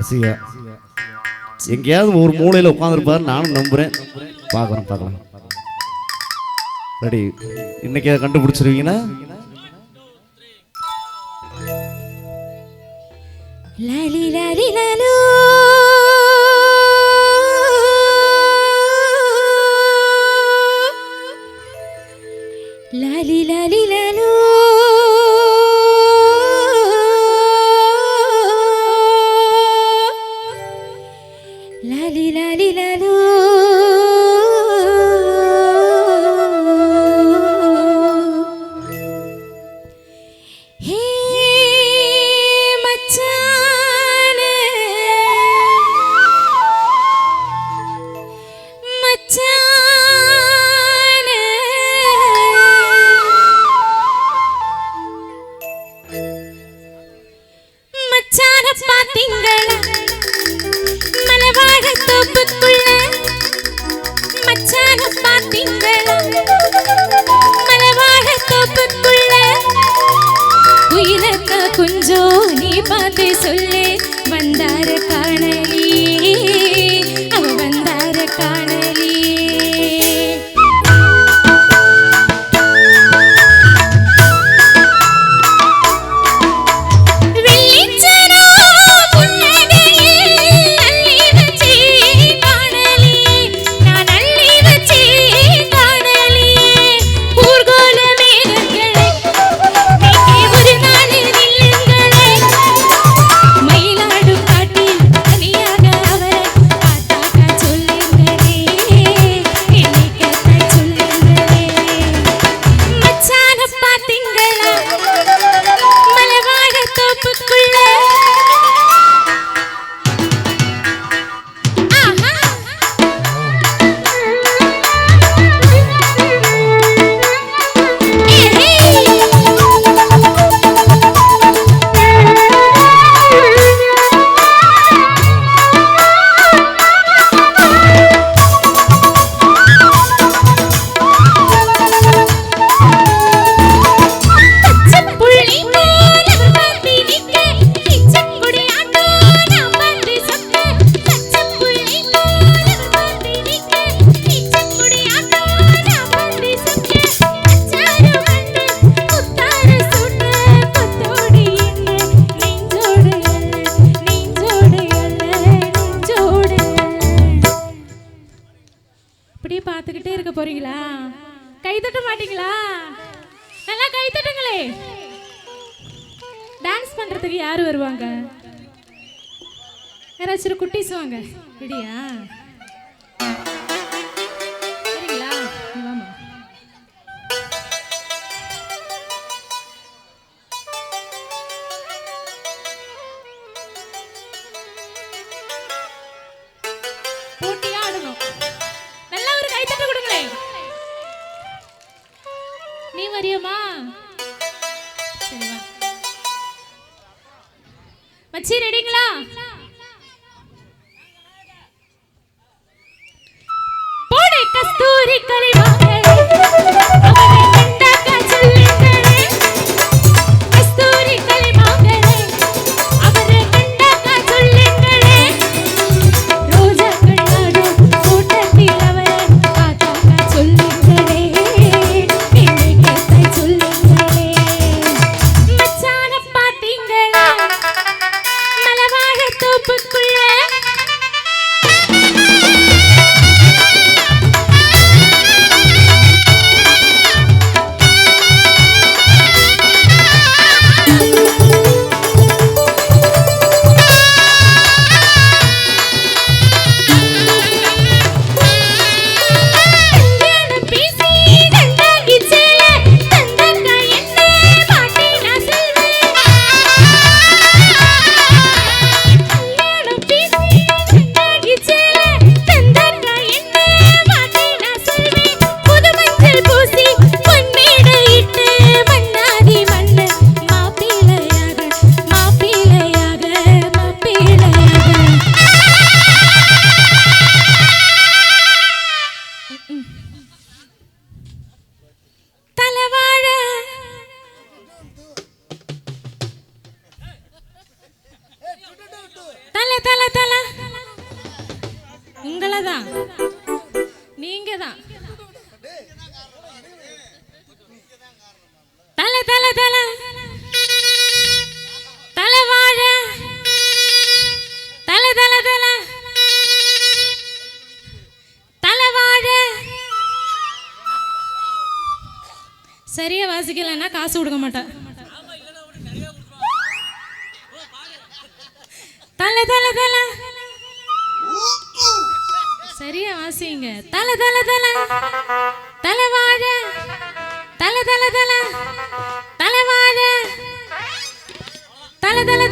அசிவா எங்கேயாவது ஒரு மூலையில் உட்காந்துருப்பாரு நானும் நம்புகிறேன் பார்க்குறேன் பார்க்கலாம். ரெடி. இன்னைக்கு கண்டுபிடிச்சிருவீங்கன்னா? லலி லலி லலோ. பார்த்து சொல்லு வந்தார காண. பார்த்துக்கிட்டே இருக்க போறீங்களா? கைதட்ட மாட்டீங்களா? நல்லா கைதட்டுங்களே டான்ஸ் பண்ணுறதுக்கு யார் வருவாங்க? யாராச்சும் குட்டிஸ் வாங்க. இப்படியா வரியுமா மச்சி ரெடிங்களா? போனே கஸ்தூரி கலிவாங்க தலை தான் நீங்க தான் தலை தலை தலை. தலை வாழ. தலை தலை தலை. தலை வாழ. சரியா வாசிக்கலன்னா காசு கொடுக்க மாட்டேன். தலை தலை தலை. சரியா வாசிங்க தல தல தல. தல வாழ. தல தல தல. தல வாழ. தல தல